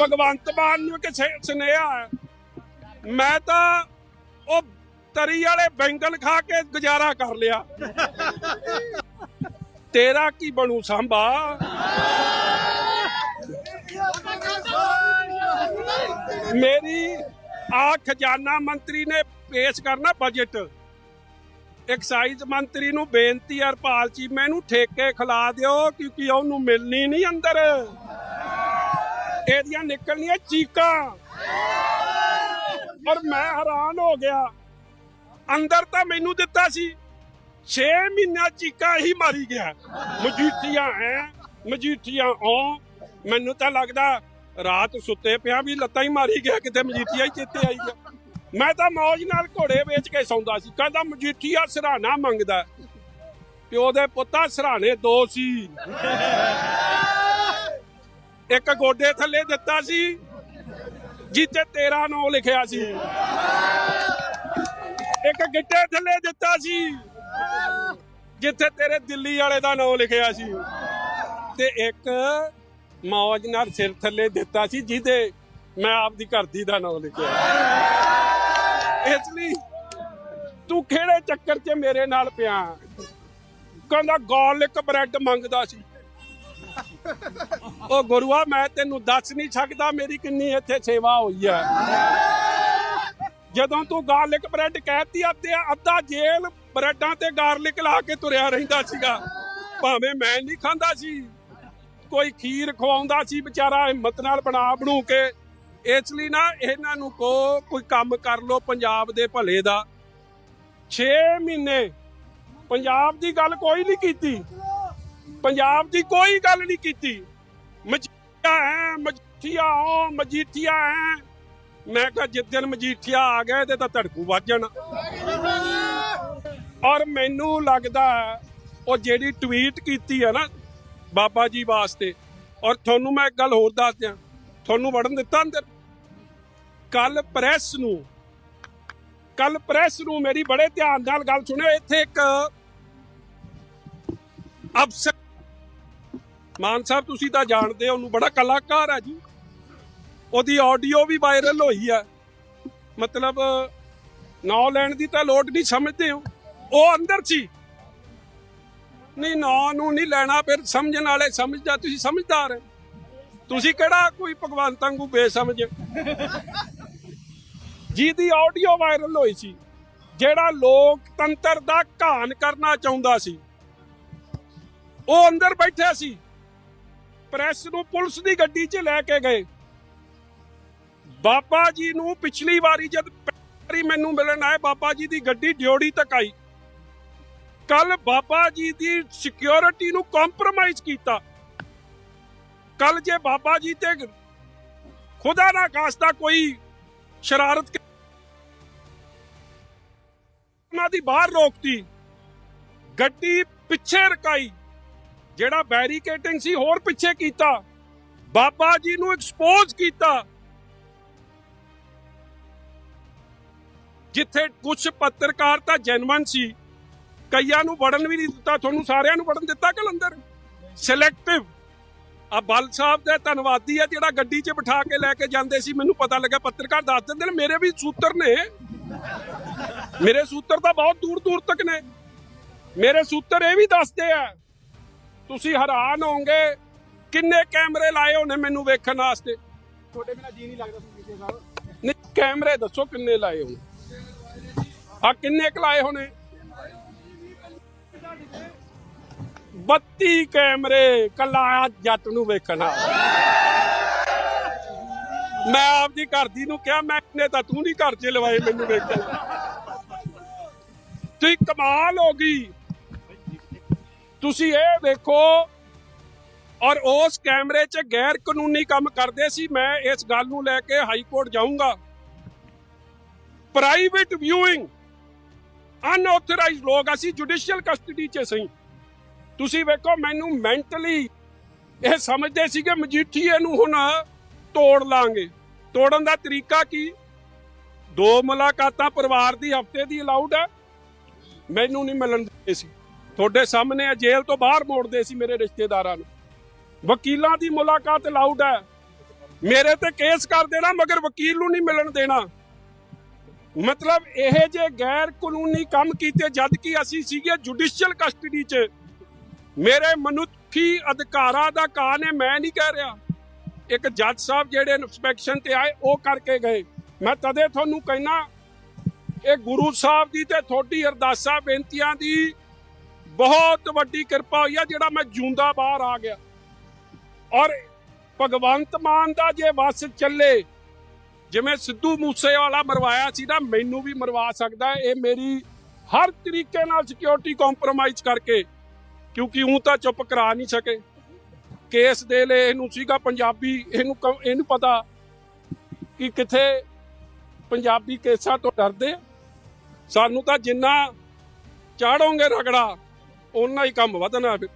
ਭਗਵੰਤ ਮਾਨ ਨੂੰ ਕਿ ਸੁਨੇਹਾ ਮੈਂ ਤਾਂ ਉਹ ਤਰੀ ਵਾਲੇ ਬੈਂਗਲ ਖਾ ਕੇ ਗੁਜ਼ਾਰਾ ਕਰ ਲਿਆ। ਤੇਰਾ ਕੀ ਬਣੂ ਸਾਂਭਾ? ਮੇਰੀ ਆ ਖਜ਼ਾਨਾ ਮੰਤਰੀ ਨੇ ਪੇਸ਼ ਕਰਨਾ ਬਜਟ ਐਕਸਾਈਜ਼ ਮੰਤਰੀ ਨੂੰ ਬੇਨਤੀ ਹਰਪਾਲ ਜੀ, ਮੈਨੂੰ ਠੇਕੇ ਖਿਲਾ ਦਿਓ ਕਿਉਂਕਿ ਉਹਨੂੰ ਮਿਲਣੀ ਨਹੀਂ ਅੰਦਰ। ਇਹਦੀਆਂ ਨਿਕਲਣੀਆਂ ਚੀਕਾਂ। ਔਰ ਮੈਂ ਹੈਰਾਨ ਹੋ ਗਿਆ। ਅੰਦਰ ਤਾਂ ਮੈਨੂੰ ਦਿੱਤਾ ਸੀ। 6 ਮਹੀਨਾ ਚੀਕਾਂ ਹੀ ਮਾਰੀ ਗਿਆ। ਮਜੀਠੀਆਂ ਹੈ ਮਜੀਠੀਆਂ ਹੋ ਮੈਨੂੰ ਤਾਂ ਲੱਗਦਾ ਰਾਤ ਸੁੱਤੇ ਪਿਆ ਵੀ ਲੱਤਾਂ ਹੀ ਮਾਰੀ ਗਿਆ, ਕਿਤੇ ਮਜੀਠੀਆ ਹੀ ਚੇਤੇ ਆਈ ਗਿਆ ਮੈਂ ਤਾਂ ਮੌਜ ਨਾਲ ਘੋੜੇ ਵੇਚ ਕੇ ਸੌਂਦਾ ਸੀ। ਕਹਿੰਦਾ, ਮਜੀਠੀਆ ਸਰਾਣਾ ਮੰਗਦਾ ਪਿਓ ਦੇ ਪੁੱਤਾ ਸਰਾਣੇ ਦੋ ਸੀ। ਇੱਕ ਗੋਡੇ ਥੱਲੇ ਦਿੱਤਾ ਸੀ ਜਿੱਤੇ ਤੇਰਾ ਨਾਂ ਲਿਖਿਆ ਸੀ। ਇੱਕ ਗਿੱਟੇ ਥੱਲੇ ਦਿੱਤਾ ਸੀ, ਜਿੱਥੇ ਤੇਰੇ ਦਿੱਲੀ ਵਾਲੇ ਦਾ ਨਾਂ ਲਿਖਿਆ ਸੀ। ਤੇ ਇੱਕ ਮੌਜ ਨਾਲ ਸਿਰ ਥੱਲੇ ਦਿੱਤਾ ਸੀ, ਜਿਹਦੇ ਮੈਂ ਆਪਦੀ ਘਰ ਦੀ ਦਾ ਨਾਂ ਲਿਖਿਆ। ਇਸ ਲਈ ਤੂੰ ਕਿਹੜੇ ਚੱਕਰ 'ਚ ਮੇਰੇ ਨਾਲ ਪਿਆ? ਕਹਿੰਦਾ ਗਾਰਲਿਕ ਬ੍ਰੈਡ ਮੰਗਦਾ ਸੀ। ਉਹ ਗੁਰੂਆ, ਮੈਂ ਤੈਨੂੰ ਦੱਸ ਨਹੀਂ ਸਕਦਾ ਮੇਰੀ ਕਿੰਨੀ ਇੱਥੇ ਸੇਵਾ ਹੋਈ ਹੈ। ਜਦੋਂ ਤੂੰ ਗਾਰਲਿਕ ਬ੍ਰੈਡ ਕਹਿਤੀ, ਅੱਧੇ ਅੱਧਾ ਜੇਲ ਬ੍ਰੈਡਾਂ ਤੇ ਗਾਰਲਿਕ ਲਾ ਕੇ ਤੁਰਿਆ ਰਹਿੰਦਾ ਸੀਗਾ। ਭਾਵੇਂ ਮੈਂ ਨਹੀਂ ਖਾਂਦਾ ਸੀ, ਕੋਈ ਖੀਰ ਖਵਾਉਂਦਾ ਸੀ, ਵਿਚਾਰਾ ਹਿੰਮਤ ਨਾਲ ਬਣਾ ਬਣੂ ਕੇ। ਇਸ ਲਈ ਨਾ ਇਹਨਾਂ ਨੂੰ ਕੋ ਕੋਈ ਕੰਮ ਕਰ ਲੋ ਪੰਜਾਬ ਦੇ ਭਲੇ ਦਾ। 6 ਮਹੀਨੇ ਪੰਜਾਬ ਦੀ ਗੱਲ ਕੋਈ ਨਹੀਂ ਕੀਤੀ। ਪੰਜਾਬ ਦੀ ਕੋਈ ਗੱਲ ਨਹੀਂ ਕੀਤੀ। ਮਜੀਠੀਆ ਹੈ ਮਜੀਠੀਆ ਹੋ ਮਜੀਠੀਆ ਹੈ ਮੈਂ ਕਿਹਾ ਜਿਸ ਦਿਨ ਮਜੀਠੀਆ ਆ ਗਏ ਤੇ ਤਾਂ ਧੜਕੂ ਵੱਜਣ ਔਰ ਮੈਨੂੰ ਲੱਗਦਾ ਉਹ ਜਿਹੜੀ ਟਵੀਟ ਕੀਤੀ ਹੈ ਨਾ ਬਾਬਾ ਜੀ ਵਾਸਤੇ, ਔਰ ਤੁਹਾਨੂੰ ਮੈਂ ਇੱਕ ਗੱਲ ਹੋਰ ਦੱਸ ਦਿਆਂ, ਤੁਹਾਨੂੰ ਵੜਨ ਦਿੱਤਾ ਅੰਦਰ? ਕੱਲ ਪ੍ਰੈਸ ਨੂੰ ਕੱਲ ਪ੍ਰੈਸ ਨੂੰ ਮੇਰੀ ਬੜੇ ਧਿਆਨ ਨਾਲ ਗੱਲ ਸੁਣਿਓ, ਇੱਥੇ ਇੱਕ ਅਫਸਰ ਮਾਨ ਸਾਹਿਬ, ਤੁਸੀਂ ਤਾਂ ਜਾਣਦੇ ਹੋ, ਉਹਨੂੰ ਬੜਾ ਕਲਾਕਾਰ ਹੈ ਜੀ। ਉਹਦੀ ਆਡੀਓ ਵੀ ਵਾਇਰਲ ਹੋਈ ਹੈ। ਮਤਲਬ, ਨਾਂ ਲੈਣ ਦੀ ਤਾਂ ਲੋੜ ਨਹੀਂ, ਸਮਝਦੇ ਹੋ? ਉਹ ਅੰਦਰ ਸੀ। ਨਹੀਂ, ਨਾਂ ਨੂੰ ਨਹੀਂ ਲੈਣਾ, ਫਿਰ ਸਮਝਣ ਵਾਲੇ ਸਮਝਦਾ, ਤੁਸੀਂ ਸਮਝਦਾਰ ਤੁਸੀਂ ਕਿਹੜਾ ਕੋਈ ਭਗਵੰਤ ਵਾਂਗੂ ਬੇਸਮਝ? ਜਿਹਦੀ ਆਡੀਓ ਵਾਇਰਲ ਹੋਈ ਸੀ, ਜਿਹੜਾ ਲੋਕਤੰਤਰ ਦਾ ਘਾਣ ਕਰਨਾ ਚਾਹੁੰਦਾ ਸੀ, ਉਹ ਅੰਦਰ ਬੈਠਿਆ ਸੀ। ਪ੍ਰੈਸ ਨੂੰ ਪੁਲਿਸ ਦੀ ਗੱਡੀ 'ਚ ਲੈ ਕੇ ਗਏ। ਬਾਬਾ ਜੀ ਨੂੰ ਪਿਛਲੀ ਵਾਰੀ ਜਦ ਵਾਰੀ ਮੈਨੂੰ ਮਿਲਣ ਆਏ, ਬਾਬਾ ਜੀ ਦੀ ਗੱਡੀ ਡਿਓੜੀ ਤੱਕ ਆਈ। ਕੱਲ ਬਾਬਾ ਜੀ ਦੀ ਸਿਕਿਉਰਿਟੀ ਨੂੰ ਕੰਪਰੋਮਾਈਜ਼ ਕੀਤਾ। ਕੱਲ ਜੇ ਬਾਬਾ ਜੀ ਤੇ ਖੁਦਾ ਨਾ ਕਾਸਤਾ ਕੋਈ ਸ਼ਰਾਰਤ ਉਹਨਾਂ ਦੀ ਬਾਹਰ ਰੋਕਤੀ। ਗੱਡੀ ਪਿੱਛੇ ਰਕਾਈ। ਜਿਹੜਾ ਬੈਰੀਕੇਟਿੰਗ ਸੀ, ਹੋਰ ਪਿੱਛੇ ਕੀਤਾ। ਬਾਬਾ ਜੀ ਨੂੰ ਐਕਸਪੋਜ਼ ਕੀਤਾ। ਜਿੱਥੇ ਕੁਝ ਪੱਤਰਕਾਰ ਤਾਂ ਜੈਨੂਇਨ ਸੀ। ਕਈਆਂ ਨੂੰ ਵੜਨ ਵੀ ਨਹੀਂ ਦਿੱਤਾ, ਤੁਹਾਨੂੰ ਸਾਰਿਆਂ ਨੂੰ ਵੜਨ ਦਿੱਤਾ ਕਲੰਦਰ ਸਿਲੈਕਟਿਵ ਆ ਬਲ ਸਾਹਿਬ ਦਾ ਧੰਨਵਾਦੀ ਆ ਜਿਹੜਾ ਗੱਡੀ 'ਚ ਬਿਠਾ ਕੇ ਲੈ ਕੇ ਜਾਂਦੇ ਸੀ, ਮੈਨੂੰ ਪਤਾ ਲੱਗਾ ਪੱਤਰਕਾਰ ਦੱਸ ਦਿੰਦੇ ਨੇ, ਮੇਰੇ ਵੀ ਸੂਤਰ ਨੇ। ਮੇਰੇ ਸੂਤਰ ਤਾਂ ਬਹੁਤ ਦੂਰ ਦੂਰ ਤੱਕ ਨੇ। ਮੇਰੇ ਸੂਤਰ ਇਹ ਵੀ ਦੱਸਦੇ ਆ ਤੁਸੀਂ ਹੈਰਾਨ ਹੋਵੋਗੇ ਕਿੰਨੇ ਕੈਮਰੇ ਲਾਏ ਹੋਣੇ ਮੈਨੂੰ ਵੇਖਣ ਵਾਸਤੇ। ਤੁਹਾਡੇ ਬਿਨਾ ਜੀ ਨਹੀਂ ਲੱਗਦਾ ਸੀ ਕਿਸੇ ਸਾਹਿਬ ਨਹੀਂ ਕੈਮਰੇ ਦੱਸੋ ਕਿੰਨੇ ਲਾਏ ਹੋਣੇ ਆ ਕਿੰਨੇ ਕੁ ਲਾਏ ਹੋਣੇ? 32 ਕੈਮਰੇ ਕੱਲਾ ਜੱਟ ਨੂੰ ਵੇਖਣਾ ਮੈਂ ਆਪਦੀ ਘਰ ਦੀ ਨੂੰ ਕਿਹਾ ਮੈਂ ਕਿਨੇ ਤਾਂ ਤੂੰ ਨਹੀਂ ਘਰ 'ਚ ਲਵਾਏ ਮੈਨੂੰ ਵੇਖਣ। ਤੁਸੀਂ ਕਮਾਲ ਹੋ ਗਈ। ਤੁਸੀਂ ਇਹ ਵੇਖੋ, ਔਰ ਉਸ ਕੈਮਰੇ 'ਚ ਗੈਰ ਕਾਨੂੰਨੀ ਕੰਮ ਕਰਦੇ ਸੀ, ਮੈਂ ਇਸ ਗੱਲ ਨੂੰ ਲੈ ਕੇ ਹਾਈ ਕੋਰਟ ਜਾਊਂਗਾ। ਪ੍ਰਾਈਵੇਟ ਵਿਊਇੰਗ ਅਨਆਥੋਰਾਈਜ਼ਡ ਲੋਕ, ਅਸੀਂ ਜੁਡੀਸ਼ੀਅਲ ਕਸਟਡੀ 'ਚ ਸਹੀ। ਤੁਸੀਂ ਵੇਖੋ, ਮੈਨੂੰ ਮੈਂਟਲੀ ਇਹ ਸਮਝਦੇ ਸੀ ਕਿ ਮਜੀਠੀਏ ਨੂੰ ਹੁਣ ਤੋੜ ਲਾਂਗੇ। ਤੋੜਨ ਦਾ ਤਰੀਕਾ ਕੀ? ਦੋ ਮੁਲਾਕਾਤਾਂ ਪਰਿਵਾਰ ਦੀ ਹਫ਼ਤੇ ਦੀ ਅਲਾਉਡ ਹੈ। ਮੈਨੂੰ ਨਹੀਂ ਮਿਲਣ ਦਿੰਦੇ ਸੀ। ਤੁਹਾਡੇ ਸਾਹਮਣੇ ਆ, ਜੇਲ੍ਹ ਤੋਂ ਬਾਹਰ ਮੋੜਦੇ ਸੀ ਮੇਰੇ ਰਿਸ਼ਤੇਦਾਰਾਂ ਨੂੰ। ਵਕੀਲਾਂ ਦੀ ਮੁਲਾਕਾਤ ਅਲਾਉਡ ਹੈ। ਮੇਰੇ ਤੇ ਕੇਸ ਕਰ ਦੇਣਾ, ਮਗਰ ਵਕੀਲ ਨੂੰ ਨਹੀਂ ਮਿਲਣ ਦੇਣਾ। ਮਤਲਬ ਇਹ ਜੇ ਗੈਰ ਕਾਨੂੰਨੀ ਕੰਮ ਕੀਤੇ, ਜਦ ਕਿ ਅਸੀਂ ਸੀਗੇ ਜੁਡੀਸ਼ੀਅਲ ਕਸਟਡੀ 'ਚ। ਮੇਰੇ ਮਨੁੱਖੀ ਅਧਿਕਾਰਾਂ ਦਾ ਕਾਨ ਹੈ, ਮੈਂ ਨਹੀਂ ਕਹਿ ਰਿਹਾ। ਇੱਕ ਜੱਜ ਸਾਹਿਬ ਜਿਹੜੇ ਇਨਸਪੈਕਸ਼ਨ ਤੇ ਆਏ, ਉਹ ਕਰਕੇ ਗਏ। ਮੈਂ ਤਦੇ ਤੁਹਾਨੂੰ ਕਹਿਣਾ, ਇਹ ਗੁਰੂ ਸਾਹਿਬ ਦੀ ਤੇ ਤੁਹਾਡੀ ਅਰਦਾਸਾਂ, ਬੇਨਤੀਆਂ ਦੀ ਬਹੁਤ ਵੱਡੀ ਕਿਰਪਾ ਹੋਈ ਆ ਜਿਹੜਾ ਮੈਂ ਜੂੰਦਾ ਬਾਹਰ ਆ ਗਿਆ। ਔਰ ਭਗਵੰਤ ਮਾਨ ਦਾ ਜੇ ਵਸ ਚੱਲੇ, ਜਿਵੇਂ ਸਿੱਧੂ ਮੂਸੇ ਵਾਲਾ ਮਰਵਾਇਆ ਸੀ ਨਾ, ਮੈਨੂੰ ਵੀ ਮਰਵਾ ਸਕਦਾ ਇਹ ਮੇਰੀ ਹਰ ਤਰੀਕੇ ਨਾਲ ਸਿਕਿਉਰਿਟੀ ਕੰਪਰੋਮਾਈਜ਼ ਕਰਕੇ, ਕਿਉਂਕਿ ਉਹ ਤਾਂ ਚੁੱਪ ਕਰਾ ਨਹੀਂ ਸਕੇ। ਕੇਸ ਦੇ ਲਈ ਇਹਨੂੰ ਸੀਗਾ ਪੰਜਾਬੀ, ਇਹਨੂੰ ਇਹਨੂੰ ਪਤਾ ਕਿ ਕਿੱਥੇ ਪੰਜਾਬੀ ਕੇਸਾਂ ਤੋਂ ਡਰਦੇ ਸਾਨੂੰ ਤਾਂ ਜਿੰਨਾ ਚਾੜੋਗੇ ਰਗੜਾ ਓਨਾ ਹੀ ਕੰਮ ਵਧਣਾ ਫਿਰ